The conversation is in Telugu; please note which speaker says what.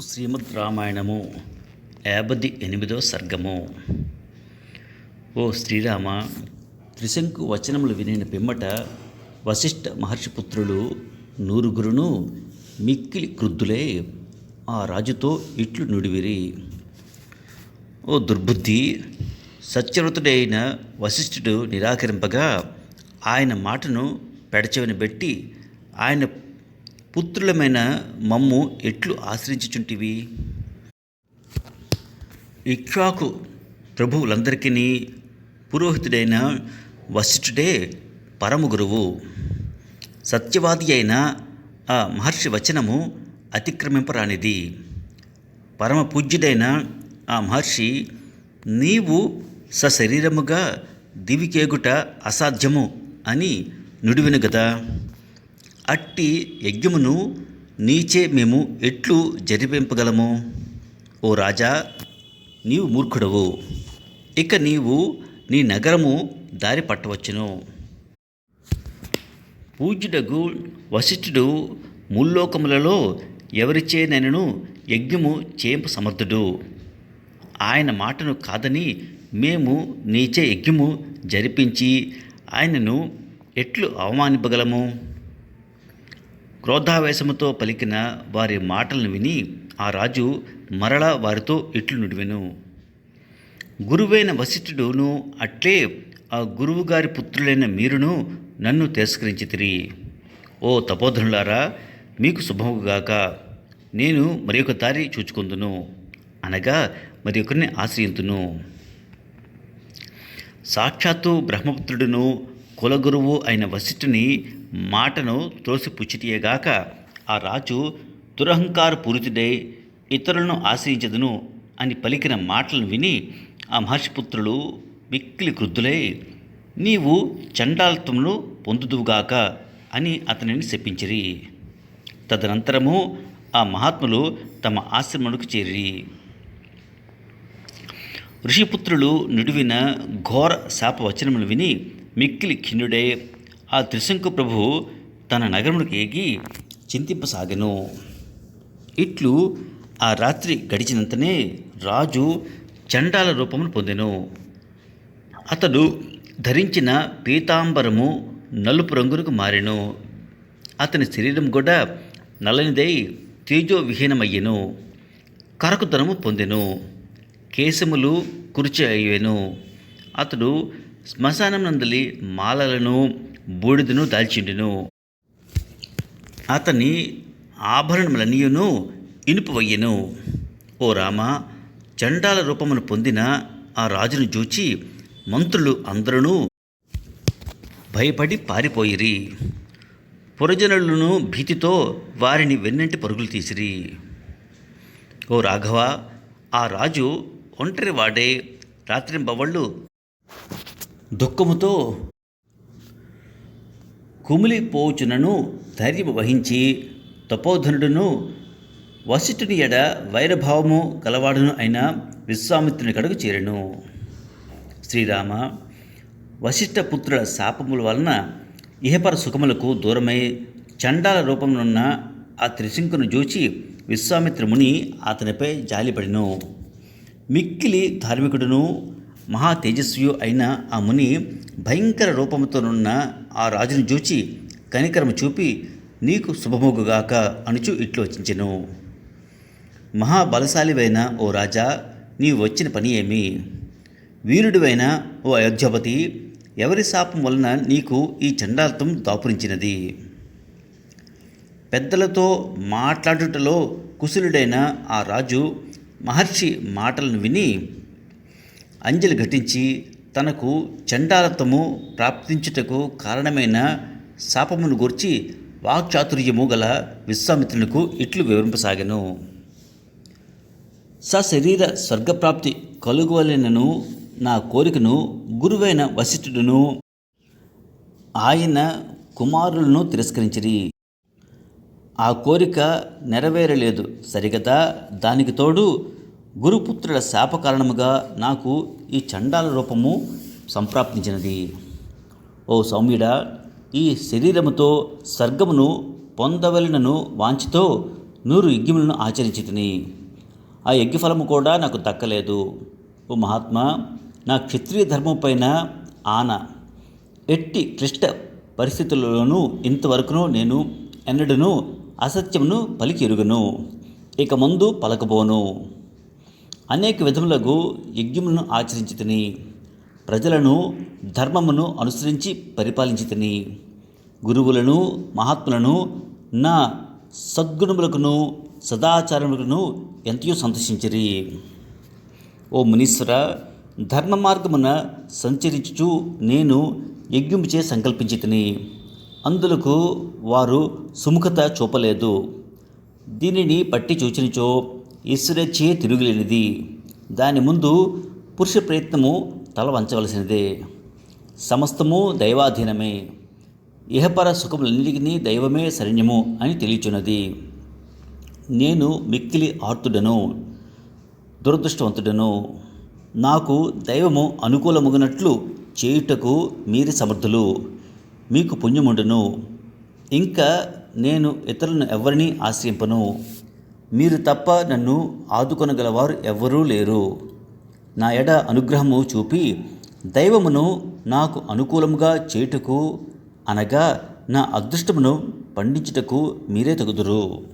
Speaker 1: శ్రీమద్ రామాయణము యాభై ఎనిమిదవ సర్గము. ఓ శ్రీరామ త్రిశంకు వచనములు వినిన పిమ్మట వశిష్ఠ మహర్షి పుత్రులు నూరుగురును మిక్కిలి క్రుద్ధులై ఆ రాజుతో ఇట్లు నుడివిరి. ఓ దుర్బుద్ధి సత్యవ్రతుడైన వశిష్ఠుడు నిరాకరింపగా ఆయన మాటను పెడచెవిన పెట్టి ఆయన పుత్రులమైన మమ్ము ఎట్లు ఆశ్రయించుచుంటివి? ఇక్ష్వాకు ప్రభువులందరికీ పురోహితుడైన వశిష్ఠుడే పరమ గురువు. సత్యవాది అయిన ఆ మహర్షి వచనము అతిక్రమింపరానిది. పరమ పూజ్యుడైన ఆ మహర్షి నీవు సశరీరముగా దివికేగుట అసాధ్యము అని నుడివిను గదా? అట్టి యజ్ఞమును నీచే మేము ఎట్లు జరిపింపగలము? ఓ రాజా నీవు మూర్ఖుడవు. ఇక నీవు నీ నగరము దారి పట్టవచ్చును. పూజ్యుడగు వశిష్ఠుడు ముల్లోకములలో ఎవరిచే ఎవరిచేనైనను యజ్ఞము చేయింపు సమర్థుడు. ఆయన మాటను కాదని మేము నీచే యజ్ఞము జరిపించి ఆయనను ఎట్లు అవమానింపగలము? క్రోధావేశముతో పలికిన వారి మాటలను విని ఆ రాజు మరలా వారితో ఇట్లు నుడివెను. గురువైన వశిష్ఠుడును అట్లే ఆ గురువుగారి పుత్రులైన మీరును నన్ను తిరస్కరించి తిరిగి. ఓ తపోధనులారా మీకు శుభముగాక నేను మరి ఒక దారి చూచుకుందును. అనగా మరి ఒకరిని ఆశ్రయింతును. సాక్షాత్తు బ్రహ్మపుత్రుడును కులగురువు అయిన వశిష్ఠుని మాటను త్రోసిపుచ్చిటియేగాక ఆ రాజు దురహంకార పూరితుడై ఇతరులను ఆశ్రయించదును అని పలికిన మాటలను విని ఆ మహర్షిపుత్రులు మిక్కిలి క్రుద్ధులై నీవు చండాలత్వమును పొందుదువుగాక అని అతనిని శపించిరి. తదనంతరము ఆ మహాత్ములు తమ ఆశ్రమమునకు చేరి ఋషిపుత్రులు నిడువిన ఘోర శాపవచనములు విని మిక్కిలి ఖిన్నుడే. ఆ త్రిశంకు ప్రభు తన నగరములకు ఎగి చింతింపసాగెను. ఇట్లు ఆ రాత్రి గడిచినంతనే రాజు చండాల రూపమును పొందెను. అతడు ధరించిన పీతాంబరము నలుపు రంగులకు మారెను. అతని శరీరం కూడా నల్లనిదై తేజోవిహీనమయ్యెను. కరకుతనము పొందెను. కేశములు కుర్చి అయ్యెను అతడు శ్మశానం నందలి మాలలను బూడిదను దాల్చిండెను. అతని ఆభరణములన్నీయును ఇనుపవయ్యెను ఓ రామ చండాల రూపమును పొందిన ఆ రాజును చూచి మంత్రులు అందరూ భయపడి పారిపోయిరి. పురజనులను భీతితో వారిని వెన్నంటి పరుగులు తీసిరి. ఓ రాఘవ ఆ రాజు ఒంటరి వాడే రాత్రింబవళ్ళు దుఃఖముతో కుమిలిపోచునను ధైర్యం వహించి తపోధనుడును వశిష్ఠుని ఎడ వైరభావము గలవాడును అయిన విశ్వామిత్రుని కడకు చేరెను. శ్రీరామ వశిష్ఠ పుత్రుల శాపముల వలన ఇహపర సుఖములకు దూరమై చండాల రూపమునున్న ఆ త్రిశంకును చూచి విశ్వామిత్రముని అతనిపై జాలిపడిను. మిక్కిలి ధార్మికుడును మహా తేజస్వియు అయిన ఆ ముని భయంకర రూపముతోనున్న ఆ రాజును చూచి కనికరము చూపి నీకు శుభముగుగాక అనుచు ఇట్లు వచ్చించెను మహాబలశాలివైన ఓ రాజా నీవు వచ్చిన పని ఏమి? వీరుడివైన ఓ అయోధ్యపతి ఎవరి శాపం వలన నీకు ఈ చండార్థం దాపురించినది? పెద్దలతో మాట్లాడుటలో కుశలుడైన ఆ రాజు మహర్షి మాటలను విని అంజలి ఘటించి తనకు చండాలత్వము ప్రాప్తించుటకు కారణమైన శాపమును గూర్చి వాక్చాతుర్యము గల విశ్వామిత్రునికు ఇట్లు వివరింపసాగెను. సశరీర స్వర్గప్రాప్తి కలుగువలెనను నా కోరికను గురువైన వశిష్ఠుడును ఆయన కుమారులను తిరస్కరించిరి. ఆ కోరిక నెరవేరలేదు సరిగదా దానికి తోడు గురుపుత్రుల శాప కారణముగా నాకు ఈ చండాల రూపము సంప్రాప్తించినది. ఓ సౌమ్యుడ ఈ శరీరముతో స్వర్గమును పొందవలనను వాంచితో నూరు యజ్ఞములను ఆచరించితిని. ఆ యజ్ఞఫలము కూడా నాకు దక్కలేదు. ఓ మహాత్మా నా క్షత్రియ ధర్మం పైన ఆన. ఎట్టి క్లిష్ట పరిస్థితుల్లోనూ ఇంతవరకును నేను ఎన్నడను అసత్యమును పలికి ఎరుగను. ఇక ముందు పలకబోను. అనేక విధములకు యజ్ఞములను ఆచరించి తిని ప్రజలను ధర్మమును అనుసరించి పరిపాలించి తిని గురువులను మహాత్ములను నా సద్గుణములకును సదాచారములకును ఎంతో సంతోషించిరి. ఓ మునీశ్వర ధర్మ మార్గమున సంచరించుచు నేను యజ్ఞముచే సంకల్పించి తిని అందులకు వారు సుముఖత చూపలేదు. దీనిని పట్టి చూచినచో ఈశ్వరేచ్ఛే తిరుగులేనిది. దాని ముందు పురుష ప్రయత్నము తల వంచవలసినదే. సమస్తము దైవాధీనమే. ఇహపర సుఖములన్నిటికీ దైవమే శరణ్యము అని తెలియచున్నది. నేను మిక్కిలి ఆర్తుడను దురదృష్టవంతుడను. నాకు దైవము అనుకూలముగినట్లు చేయుటకు మీరి సమర్థులు. మీకు పుణ్యముండును. ఇంకా నేను ఇతరులను ఎవరిని ఆశ్రయింపను. మీరు తప్ప నన్ను ఆదుకొనగలవారు ఎవ్వరూ లేరు. నా ఎడ అనుగ్రహము చూపి దైవమును నాకు అనుకూలముగా చేయుటకు అనగా నా అదృష్టమును పండించుటకు మీరే తగుదురు.